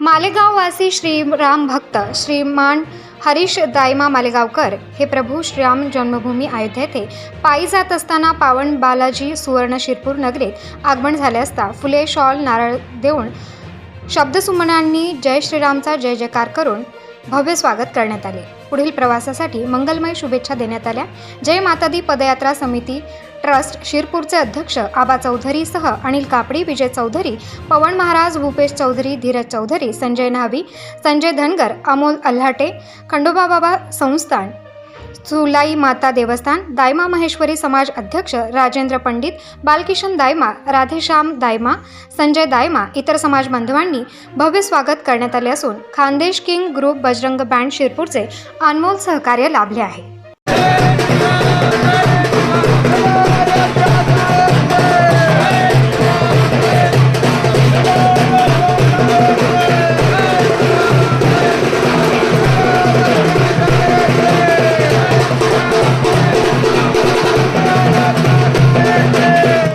मालेगाववासी श्रीराम भक्त श्रीमान हरीश दायमा मालेगावकर हे प्रभू श्रीराम जन्मभूमी अयोध्या येथे पायी जात असताना पावन बालाजी सुवर्ण शिरपूर नगरीत आगमन झाले असता फुले शॉल नारळ देऊन शब्दसुमनांनी जय श्रीरामचा जय जयकार करून भव्य स्वागत करण्यात आले. पुढील प्रवासासाठी मंगलमय शुभेच्छा देण्यात आल्या. जय मातादी पदयात्रा समिती ट्रस्ट शिरपूरचे अध्यक्ष आबा चौधरीसह अनिल कापडी विजय चौधरी पवन महाराज भूपेश चौधरी धीरज चौधरी संजय न्हावी संजय धनगर अमोल अल्हाटे खंडोबा बाबा संस्थान सुलाई माता देवस्थान दायमा महेश्वरी समाज अध्यक्ष राजेंद्र पंडित बालकिशन दायमा राधेश्याम दायमा संजय दायमा इतर समाज बांधवांनी भव्य स्वागत करण्यात आले असून Khandesh king group Bajrang band शिरपूरचे अनमोल सहकार्य लाभले आहे.